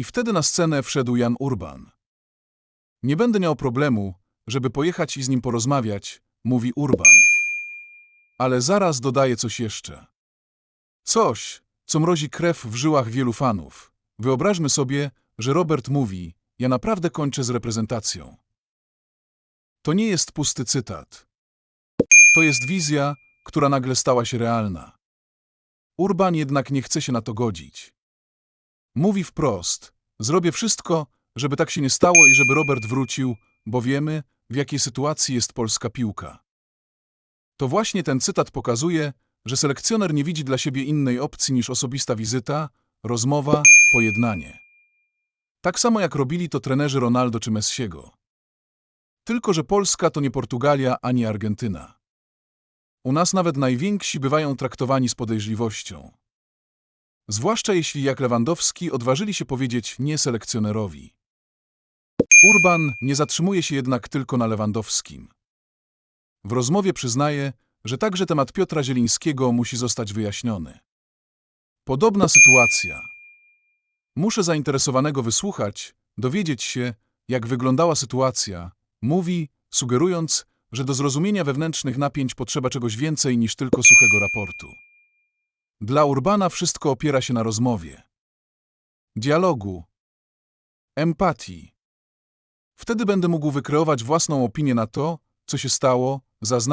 I wtedy na scenę wszedł Jan Urban. Nie będę miał problemu, żeby pojechać i z nim porozmawiać, mówi Urban. Ale zaraz dodaje coś jeszcze. Coś, co mrozi krew w żyłach wielu fanów. Wyobraźmy sobie, że Robert mówi: Ja naprawdę kończę z reprezentacją. To nie jest pusty cytat. To jest wizja, która nagle stała się realna. Urban jednak nie chce się na to godzić. Mówi wprost: Zrobię wszystko, żeby tak się nie stało i żeby Robert wrócił, bo wiemy, w jakiej sytuacji jest polska piłka. To właśnie ten cytat pokazuje, że selekcjoner nie widzi dla siebie innej opcji niż osobista wizyta, rozmowa, pojednanie. Tak samo jak robili to trenerzy Ronaldo czy Messiego. Tylko, że Polska to nie Portugalia ani Argentyna. U nas nawet najwięksi bywają traktowani z podejrzliwością. Zwłaszcza jeśli jak Lewandowski odważyli się powiedzieć nie selekcjonerowi. Urban nie zatrzymuje się jednak tylko na Lewandowskim. W rozmowie przyznaje, że także temat Piotra Zielińskiego musi zostać wyjaśniony. Podobna sytuacja. Muszę zainteresowanego wysłuchać, dowiedzieć się, jak wyglądała sytuacja, mówi, sugerując, że do zrozumienia wewnętrznych napięć potrzeba czegoś więcej niż tylko suchego raportu. Dla Urbana wszystko opiera się na rozmowie, dialogu, empatii. Wtedy będę mógł wykreować własną opinię na to, co się stało, zaznaczyć.